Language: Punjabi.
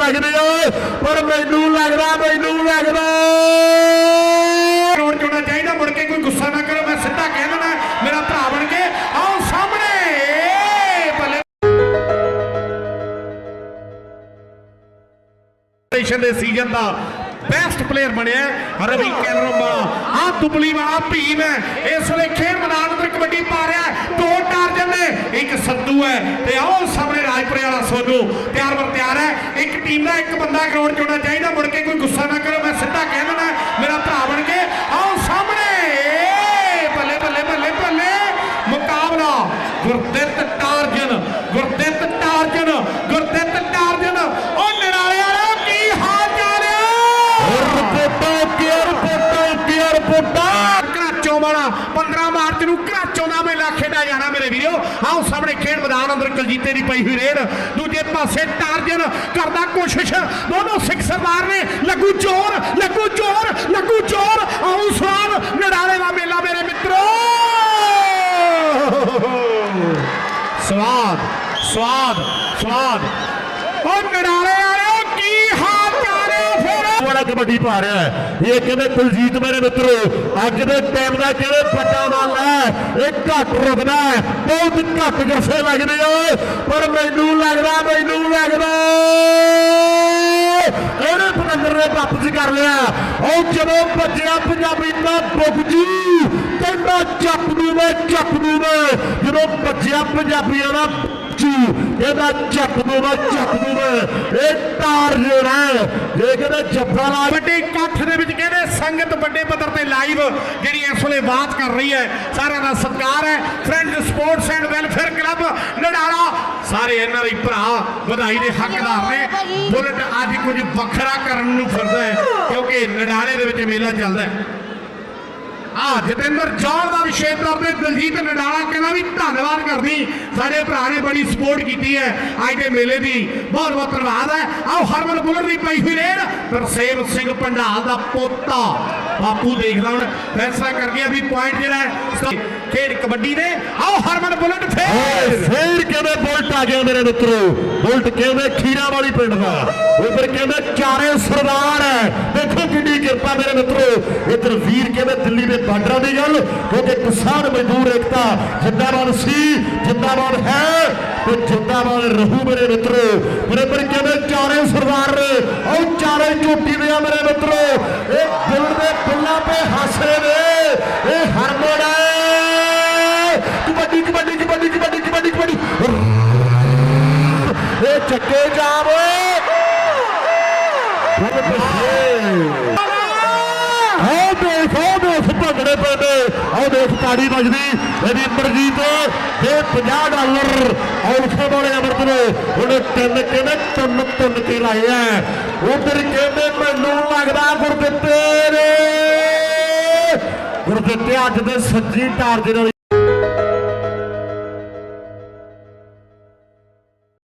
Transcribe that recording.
ਲੱਗਦੇ ਆ। ਪਰ ਮੈਨੂੰ ਲੱਗਦਾ ਮੈਨੂੰ ਲੱਗਦਾ। ਰੋਡ ਚੋਣਾ ਚਾਹੀਦਾ, ਮੁੜ ਕੇ ਕੋਈ ਗੁੱਸਾ ਨਾ ਕਰੋ, ਮੈਂ ਸਿੱਧਾ ਕਹਿ ਦੇਣਾ ਮੇਰਾ ਭਰਾ ਬਣ ਕੇ ਆਓ ਸਾਹਮਣੇ। ਭਲੇ ਨੇਸ਼ਨ ਦੇ ਸੀਜ਼ਨ ਦਾ ਬੈਸਟ ਪਲੇਅਰ ਬਣਿਆ ਰਵੀ ਕੈਨਰਮਾ। ਆ ਦੁਬਲੀ ਵਾਲਾ ਭੀਮ ਹੈ, ਇਸ ਵੇਲੇ ਖੇਡ ਮੈਦਾਨ ਅੰਦਰ ਕਬੱਡੀ ਪਾ ਰਿਹਾ ਇੱਕ ਸੰਧੂ ਹੈ ਤੇ ਆਓ ਸਾਹਮਣੇ ਰਾਜਪੁਰੇ ਵਾਲਾ ਸੋਨੂ। ਤਿਆਰ ਬਰ ਤਿਆਰ ਹੈ। ਇੱਕ ਟੀਮ ਦਾ ਇੱਕ ਬੰਦਾ ਗਰਾਊਂਡ ਚੋਣਾ ਚਾਹੀਦਾ। ਮੁੜ ਕੇ ਕੋਈ ਗੁੱਸਾ ਨਾ ਕਰੋ। ਮੈਂ ਸਿੱਧਾ ਕਹਿ ਦੇਣਾ ਮੇਰਾ ਭਰਾ ਬਣ ਕੇ। ਆਓ ਸਾਹਮਣੇ। ਬੱਲੇ ਬੱਲੇ ਬੱਲੇ ਬੱਲੇ ਮੁਕਾਬਲਾ। Gurdit Tarzan Gurdit Tarzan Gurdit Tarzan. ਉਹ ਨਿਰਾਲੇ ਵਾਲਿਓ ਕੀ ਹਾਲ ਚਾਲ ਹੈ ਰਿਪੋਰਟਾਂ ਕੇਅਰ ਰਿਪੋਰਟਾਂ ਕੇਅਰ ਰਿਪੋਰਟਾਂ? ਘਰਾਚੋਂ ਵਾਲਾ 15 ਮਾਰਚ ਨੂੰ ਘਰਾਚੋਂ ਦਾ ਮੇਲਾ ਖੇਡਿਆ ਜਾਣਾ ਮੇਰੇ ਵੀਰੋ? ਆਓ ਸਾਹਮਣੇ ਖੇਡ ਮੈਦਾਨ ਅੰਦਰ ਕਲਜੀਤੇ ਦੀ ਪਈ ਹੋਈ ਰੇਡ। ਦੂਜੇ ਪਾਸੇ ਟਾਰਜਨ ਕਰਦਾ ਕੋਸ਼ਿਸ਼। ਦੋਨੋਂ ਸਿਕਸਰ ਮਾਰ ਨੇ, ਲੱਗੂ ਚੋਰ ਲੱਗੂ ਚੋਰ ਲੱਗੂ ਚੋਰ। ਆਓ ਸਵਾਦ ਨੜਾਲੇ ਦਾ ਮੇਲਾ ਮੇਰੇ ਮਿੱਤਰੋ। ਸਵਾਦ ਸਵਾਦ ਸਵਾਦ। ਉਹ ਨੜਾਲੇ ਵਾਲਿਓ ਫਿਰ ਕਬੱਡੀ ਪਾ ਰਿਹਾ ਹੈ? ਇਹ ਕਹਿੰਦੇ, ਕੁਲਜੀਤ ਮੇਰੇ ਮਿੱਤਰੋ, ਅੱਜ ਦੇ ਟਾਈਮ ਦਾ ਕਹਿੰਦੇ ਵੱਡਾ ਵੱਲ ਹੈ? ਇਹ ਘੱਟ ਰੁਕਦਾ ਬਹੁਤ ਘੱਟ ਜੱਫੇ ਲੱਗਦੇ ਆ। ਪਰ ਮੈਨੂੰ ਲੱਗਦਾ ਮੈਨੂੰ ਲੱਗਦਾ ਇਹਨੇ ਪਤੰਦਰ ਨੇ ਵਾਪਸ ਕਰ ਲਿਆ। ਉਹ ਜਦੋਂ ਭੱਜਿਆ ਪੰਜਾਬੀ ਦਾ ਬੁਗਜੀ ਕਹਿੰਦਾ ਚੱਪ ਨੂੰ ਮੈਂ ਚੱਪ ਨੂੰ ਮੈਂ ਜਦੋਂ ਭੱਜਿਆ ਪੰਜਾਬੀਆਂ ਦਾ ਜੀ, ਇਹਦਾ ਚੱਪ ਨੂੰ ਚੱਪ ਨੂੰ ਇਹ ਤਾਰ ਜਿਹੜਾ ਹੈ ਜੱਫਾ ਲਾ। ਵੱਡੇ ਇਕੱਠ ਦੇ ਵਿੱਚ ਕਹਿੰਦੇ ਸੰਗਤ ਵੱਡੇ ਪੱਧਰ ਤੇ ਲਾਈਵ ਜਿਹੜੀ ਇਸ ਵੇਲੇ ਬਾਤ ਕਰ ਰਹੀ ਹੈ। ਸਾਰਿਆਂ ਦਾ ਸਤਿਕਾਰ ਹੈ। Friends sports and welfare club Nadala. ਸਾਰੇ ਇਹਨਾਂ ਦੇ ਭਰਾ ਵਧਾਈ ਦੇ ਹੱਕਦਾਰ ਨੇ। ਬੁਲਟ ਅੱਜ ਕੁਝ ਵੱਖਰਾ ਕਰਨ ਨੂੰ ਫਿਰਦਾ ਹੈ, ਕਿਉਂਕਿ ਨਡਾਲੇ ਦੇ ਵਿੱਚ ਮੇਲਾ ਚੱਲਦਾ ਹੈ। ਆ ਜਤਿੰਦਰ ਜੌਹਰ ਦਾ ਵਿਸ਼ੇਸ਼ ਤੌਰ ਦਲਜੀਤ ਨਡਾਲਾ ਕਹਿੰਦਾ ਵੀ ਧੰਨਵਾਦ ਕਰਦੀ। ਸਾਡੇ ਭਰਾ ਨੇ ਬੜੀ ਸਪੋਰਟ ਕੀਤੀ ਹੈ ਅੱਜ ਦੇ ਮੇਲੇ ਦੀ। ਬਹੁਤ ਬਹੁਤ ਧੰਨਵਾਦ ਹੈ। ਆਓ ਹਰਮਨ ਬੁਲਰ ਦੀ ਪਈ ਹੋਈ ਰੇਡ। ਤਰਸੇਮ ਸਿੰਘ ਪੰਡਾਲ ਦਾ ਪੋਤਾ। ਬਾਪੂ ਦੇਖਦਾ ਹੁਣ, ਫੈਸਲਾ ਕਰ ਗਿਆ ਵੀ ਪੁਆਇੰਟ ਜਿਹੜਾ ਹੈ ਖੇਡ ਕਬੱਡੀ ਦੇ। ਆਓ ਹਰਮਨ ਬੁਲਟ ਫੇਰ। ਫੇਰ ਕਹਿੰਦੇ ਬੁਲਟ ਆ ਗਿਆ ਮੇਰੇ ਮਿੱਤਰੋ? ਬੁਲਟ ਕਹਿੰਦੇ ਖੀਰਾ ਵਾਲੀ ਪਿੰਡ ਦਾ? ਉਧਰ ਕਹਿੰਦੇ, ਚਾਰੇ ਸਰਦਾਰ ਹੈ। ਦੇਖੋ ਕਿੰਨੀ ਕਿਰਪਾ ਮੇਰੇ ਮਿੱਤਰੋ। ਇਧਰ ਵੀਰ ਕਹਿੰਦੇ, ਦਿੱਲੀ ਦੇ ਬਾਰਡਰਾਂ ਦੀ ਗੱਲ, ਕਿਉਂਕਿ ਕਿਸਾਨ ਮਜ਼ਦੂਰ ਏਕਤਾ ਜਿੰਦਾਬਾਦ ਸੀ, ਜਿੰਦਾਬਾਦ ਹੈ, ਤੇ ਜਿੰਦਾਬਾਦ ਰਹੂ ਮੇਰੇ ਮਿੱਤਰੋ। ਬਰਾਬਰ ਕਹਿੰਦੇ, ਚਾਰੇ ਸਰਦਾਰ ਨੇ। ਉਹ ਚਾਰੇ ਝੋਟੀ ਦੇ ਆ ਮੇਰੇ ਮਿੱਤਰੋ। ਇਹ ਦਿਲ ਦੇ ਫੁੱਲਾਂ ਤੇ ਹਾਸੇ ਨੇ। ਇਹ ਹਰਮਨ ਹੈ। ਕਬੱਡੀ ਕਬੱਡੀ ਕਬੱਡੀ ਕਬੱਡੀ ਕਬੱਡੀ ਕਬੱਡੀ। ਇਹ ਚੱਕੇ ਜਾਮ। ਆਹ ਦੇਖ ਆਹ ਦੇਖ, ਭੰਗੜੇ ਪੈਂਦੇ ਆਹ ਦੇਖ, ਤਾੜੀ ਵੱਜਦੀ। ਇਹਦੀ ਅਮਰਜੀਤ ਦੇ 50 ਡਾਲਰ ਔਲਖੇ ਵਾਲੇ ਅਮਰਤ ਨੇ, ਉਹਨੇ ਤਿੰਨ ਕਹਿੰਦੇ ਤੁੰਨ ਤੁੰਨ ਕੇ ਲਾਏ ਆ। ਉਧਰ ਕਹਿੰਦੇ, ਮੈਨੂੰ ਲੱਗਦਾ ਗੁਰਦਿੱਤੇ ਨੇ। ਗੁਰਦਿੱਤੇ ਅੱਜ ਦੇ ਸੱਜੀ ਟਾਰਜਨ ਨਾਲ